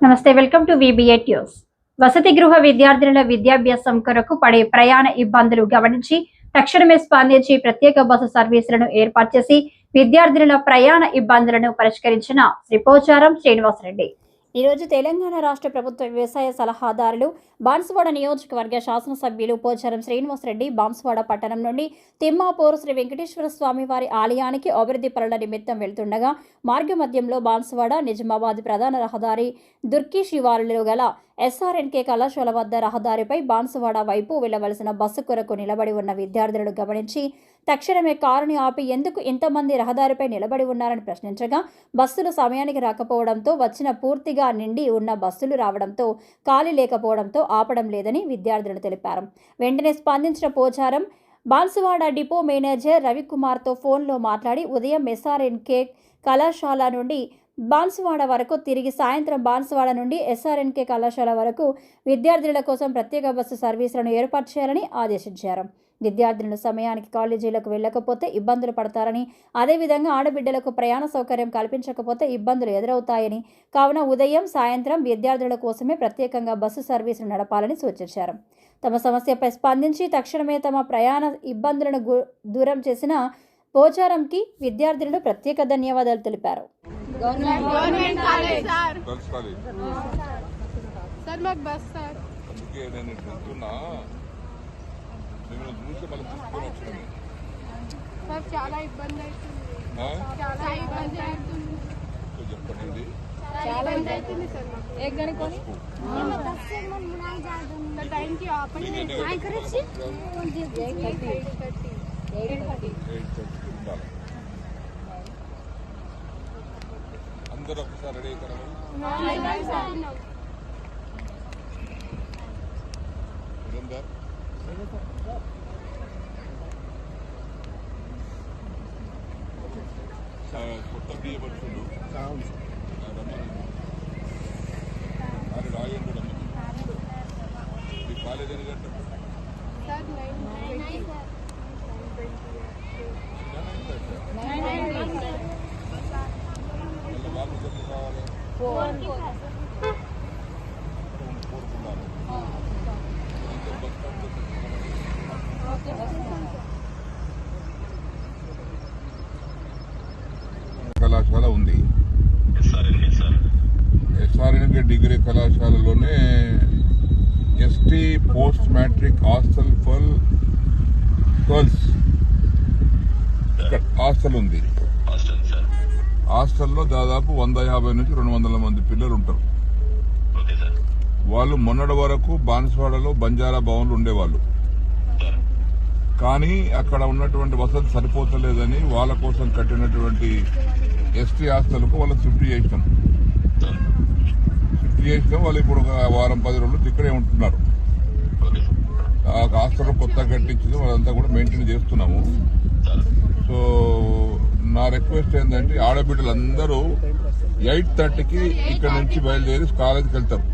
నమస్తే welcome to VBA news వసతి గృహ విద్యార్థినుల విద్యాభ్యాసం కొరకు పడే ప్రయాణ ఇబ్బందులు గమనించి తక్షణమే స్పందించి ప్రత్యేక బస్సు సర్వీసులను ఏర్పాటు చేసి విద్యార్థినుల ప్రయాణ ఇబ్బందులను పరిష్కరించిన శ్రీ పోచారం శ్రీనివాసరెడ్డి. ఈరోజు తెలంగాణ రాష్ట్ర ప్రభుత్వ వ్యవసాయ సలహాదారులు బాన్సువాడ నియోజకవర్గ శాసనసభ్యులు పోచారం శ్రీనివాసరెడ్డి బాన్సువాడ పట్టణం నుండి తిమ్మాపూర్ శ్రీ వెంకటేశ్వర స్వామి వారి ఆలయానికి అభివృద్ధి పనుల నిమిత్తం వెళ్తుండగా మార్గ మధ్యంలో బాన్సువాడ నిజామాబాద్ ప్రధాన రహదారి దుర్కి శివారులో గల ఎస్ఆర్ఎన్కే కళాశాల వద్ద రహదారిపై బాన్సువాడ వైపు వెళ్ళవలసిన బస్సు కొరకు నిలబడి ఉన్న విద్యార్థులను గమనించి తక్షణమే కారుని ఆపి ఎందుకు ఇంతమంది రహదారిపై నిలబడి ఉన్నారని ప్రశ్నించగా బస్సులు సమయానికి రాకపోవడంతో వచ్చిన పూర్తిగా నిండి ఉన్న బస్సులు రావడంతో ఖాళీ లేకపోవడంతో ఆపడం లేదని విద్యార్థులు తెలిపారు. వెంటనే స్పందించిన పోచారం బాన్సువాడ డిపో మేనేజర్ రవికుమార్తో ఫోన్లో మాట్లాడి ఉదయం ఎస్ఆర్ఎన్కే కళాశాల నుండి బాన్సువాడ వరకు తిరిగి సాయంత్రం బాన్సువాడ నుండి ఎస్ఆర్ఎన్కే కళాశాల వరకు విద్యార్థుల కోసం ప్రత్యేక బస్సు సర్వీసులను ఏర్పాటు చేయాలని ఆదేశించారు. విద్యార్థులను సమయానికి కాలేజీలకు వెళ్ళకపోతే ఇబ్బందులు పడతారని అదేవిధంగా ఆడబిడ్డలకు ప్రయాణ సౌకర్యం కల్పించకపోతే ఇబ్బందులు ఎదురవుతాయని. కావున ఉదయం సాయంత్రం విద్యార్థుల కోసమే ప్రత్యేకంగా బస్సు సర్వీసులు నడపాలని సూచించారు. తమ సమస్యపై స్పందించి తక్షణమే తమ ప్రయాణ ఇబ్బందులను దూరం చేసిన పోచారంకి విద్యార్థులను ప్రత్యేక ధన్యవాదాలు తెలిపారు. Government college sir girls college sir మాకు బస్ సార్ అందుకే నేను చెప్తున్నా మిమ్మల్ని చూసి మళ్ళీ తీసుకొని వచ్చాను సార్ చాలా ఇబ్బంది అవుతుంది చాలా ఇబ్బంది అవుతుంది చెప్పండి చాలా ఇబ్బంది అవుతుంది సార్ మాకు ఏ గణకొని బస్ से मन मुनाई जा दूँगा टाइम की आप नहीं करेक्ट 8:30 అందరూ ఒకసారి రెడీ అవుతారా సురేందర్ ఆ, కొత్త బియ్య పట్టులు అది కళాశాల ఉంది? SRNK degree కళాశాలలోనే ST post matric hostel for girls. ఇక్కడ హాస్టల్ ఉంది. హాస్టల్లో దాదాపు వంద యాభై నుంచి రెండు వందల మంది పిల్లలు ఉంటారు. వాళ్ళు మొన్నటి వరకు బాన్స్వాడలో బంజారా భవన్లు ఉండేవాళ్ళు. కానీ అక్కడ ఉన్నటువంటి వసతి సరిపోతలేదని వాళ్ళ కోసం కట్టినటువంటి ఎస్టీ హాస్టల్కు వాళ్ళు షిఫ్ట్ చేసినాం షిఫ్ట్ చేసినాం వాళ్ళు ఇప్పుడు ఒక వారం పది రోజులు ఇక్కడే ఉంటున్నారు. ఆ హాస్టల్ కొత్తగా కట్టించింది వాళ్ళంతా కూడా మెయింటైన్ చేస్తున్నాము. సో నా రిక్వెస్ట్ ఏంటంటే ఆడబిడ్డలందరూ ఎయిట్ థర్టీకి ఇక్కడ నుంచి బయలుదేరి కాలేజీకి వెళ్తారు.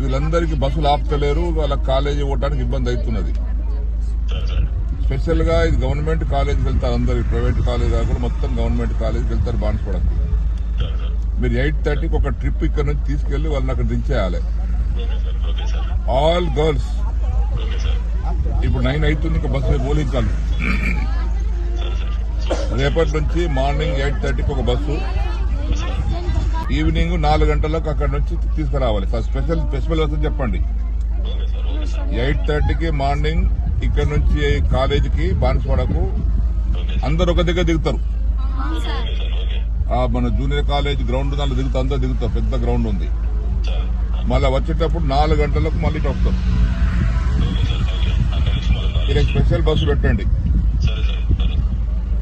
వీళ్ళందరికీ బస్సులు ఆపుతలేరు వాళ్ళ కాలేజీ పోవడానికి ఇబ్బంది అవుతున్నది. స్పెషల్గా స్పెషల్గా ఇది గవర్నమెంట్ కాలేజ్కి వెళ్తారు అందరు ప్రైవేట్ కాలేజ్ కాకుండా మొత్తం గవర్నమెంట్ కాలేజీకి వెళ్తారు బాన్స్పడకు మీరు ఎయిట్ థర్టీకి ఒక ట్రిప్ ఇక్కడ నుంచి తీసుకెళ్ళి వాళ్ళని అక్కడ దించేయాలి ఆల్ గర్ల్స్. ఇప్పుడు నైన్ అవుతుంది ఇంకా బస్సు పోలించాలి రేపటి నుంచి మార్నింగ్ ఎయిట్ థర్టీకి ఒక బస్సు. ఈవినింగ్ నాలుగు గంటలకు అక్కడ నుంచి తీసుకురావాలి. సార్ స్పెషల్ స్పెషల్ బస్సు చెప్పండి. ఎయిట్ థర్టీకి మార్నింగ్ ఇక్కడ నుంచి కాలేజీకి బాన్స్వాడకు అందరు ఒక దగ్గర దిగుతారు. మన జూనియర్ కాలేజ్ గ్రౌండ్ దాంట్లో దిగుతా అందరూ దిగుతారు. పెద్ద గ్రౌండ్ ఉంది. మళ్ళీ వచ్చేటప్పుడు నాలుగు గంటలకు మళ్ళీ ఇటు వస్తారు. ఇక్కడ స్పెషల్ బస్సు పెట్టండి. సరే సార్. సరే.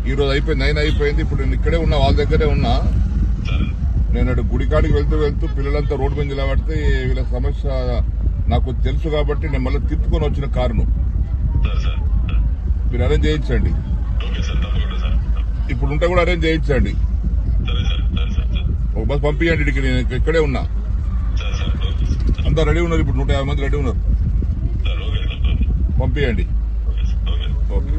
ఈ రోజు అయిపోయింది నైన్ అయిపోయింది. ఇప్పుడు నేను ఇక్కడే ఉన్నా వాళ్ళ దగ్గరే ఉన్నా. నేను అటు గుడికాడికి వెళ్తూ వెళ్తూ పిల్లలంతా రోడ్డు మీద నిలబడితే వీళ్ళ సమస్య నాకు తెలుసు కాబట్టి నేను మళ్ళీ తిప్పుకొని వచ్చిన కారును. మీరు అరేంజ్ చేయించండి. ఇప్పుడు ఉంటే కూడా అరేంజ్ చేయించండి. ఒక బస్ పంపించండి ఇక్కడికి నేను ఇక్కడే ఉన్నా. అంతా రెడీ ఉన్నారు ఇప్పుడు నూట యాభై మంది రెడీ ఉన్నారు. పంపించండి ఓకే.